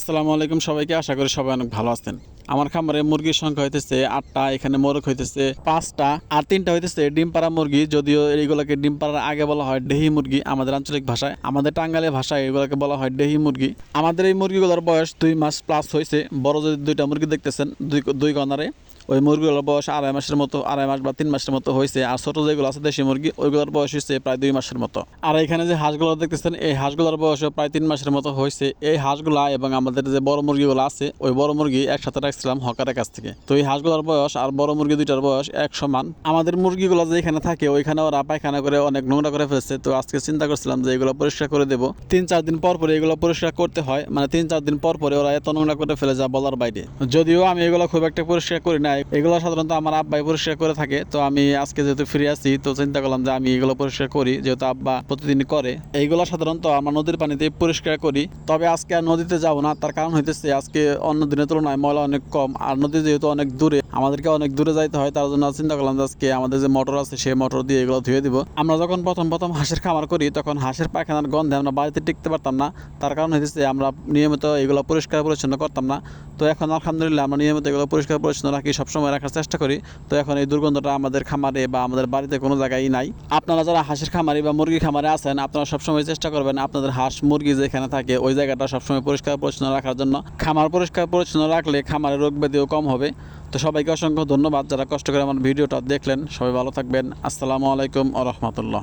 আসসালামু আলাইকুম সবাইকে, আশা করি সবাই অনেক ভালো আছেন। আমার খামারে মুরগির সংখ্যা হইতেছে আটটা, এখানে মোরগ হইতেছে পাঁচটা আর তিনটা হইতেছে ডিম পাড়া মুরগি। যদিও এইগুলোকে ডিম পাড়ার আগে বলা হয় ডেহি মুরগি আমাদের আঞ্চলিক ভাষায়। আমাদের টাঙ্গালে ভাষায় এগুলোকে বলা হয় ডেহি মুরগি। আমাদের এই মুরগিগুলোর বয়স দুই মাস প্লাস হয়েছে বড় যদি দুইটা মুরগি দেখতেছেন, দুই দুই গনারে ওই মুরগিগুলোর বয়স আড়াই মাসের মতো, আড়াই মাস বা তিন মাসের মতো হয়েছে, আর ছোট যেগুলো আছে দেশি মুরগি, ওইগুলোর বয়স হয়েছে প্রায় দুই মাসের মতো। আর এখানে যে হাঁসগুলো দেখতেছেন, এই হাঁসগুলোর বয়স প্রায় তিন মাসের মতো হয়েছে। এই হাঁসগুলা এবং আমাদের যে বড় মুরগিগুলো আছে, ওই বড় মুরগি একসাথে রাখছিলাম হকারের কাছ থেকে। তো এই হাঁসগুলোর বয়স আর বড় মুরগি দুইটার বয়স এক সমান। আমাদের মুরগিগুলো যে এখানে থাকে, ওইখানে ওরা পায়খানা করে অনেক নোংরা করে ফেলছে। তো আজকে চিন্তা করছিলাম যে এগুলো পরিষ্কার করে দেবো। তিন চার দিন পর পরে এগুলো পরিষ্কার করতে হয়। মানে তিন চার দিন পর পরে ওরা এত নোংরা করে ফেলে যা বলার বাইরে। যদিও আমি এগুলো খুব একটা পরিষ্কার করি না এগুলো সাধারণত আমার আব্বাই পরিষ্কার করে থাকে। তো আমি আজকে যেহেতু ফিরে আসি তো চিন্তা করলাম যে আমি এগুলো পরিষ্কার করি, যেহেতু আব্বা প্রতিদিন করে। এইগুলো সাধারণত আমরা নদীর পানিতে পরিষ্কার করি। তবে আজকে আর নদীতে যাব না, তার কারণ হইতেছে আজকে অন্য দিনের তুলনায় ময়লা অনেক কম, আর নদী যেহেতু অনেক দূরে, আমাদেরকে অনেক দূরে যাইতে হয়, তার জন্য চিন্তা করলাম যে আজকে আমাদের যে মোটর আছে, সেই মোটর দিয়ে এগুলো ধুয়ে দিব। আমরা যখন প্রথম প্রথম হাঁসের খামার করি, তখন হাঁসের পায়খানার গন্ধে আমরা বাড়িতে টিকতে পারতাম না, তার কারণ হইতেছে আমরা নিয়মিত এগুলো পরিষ্কার পরিচ্ছন্ন করতাম না। তো এখন আলহামদুলিল্লাহ আমরা নিয়মিত এগুলো পরিষ্কার পরিচ্ছন্ন রাখি সবসময় রাখার চেষ্টা করি। তো এখন এই দুর্গন্ধটা আমাদের খামারে বা আমাদের বাড়িতে কোনো জায়গায় নাই। আপনারা যারা হাঁসের খামারি বা মুরগি খামারে আছেন, আপনারা সবসময় চেষ্টা করবেন আপনাদের হাঁস, মুরগি যেখানে থাকে, ওই জায়গাটা সবসময় পরিষ্কার পরিচ্ছন্ন রাখার জন্য। খামার পরিষ্কার পরিচ্ছন্ন রাখলে খামারে রোগ ব্যাধিও কম হবে। তো সবাইকে অসংখ্য ধন্যবাদ যারা কষ্ট করে আমার ভিডিওটা দেখলেন। সবাই ভালো থাকবেন। আসসালামু আলাইকুম ও রহমতুল্লাহ।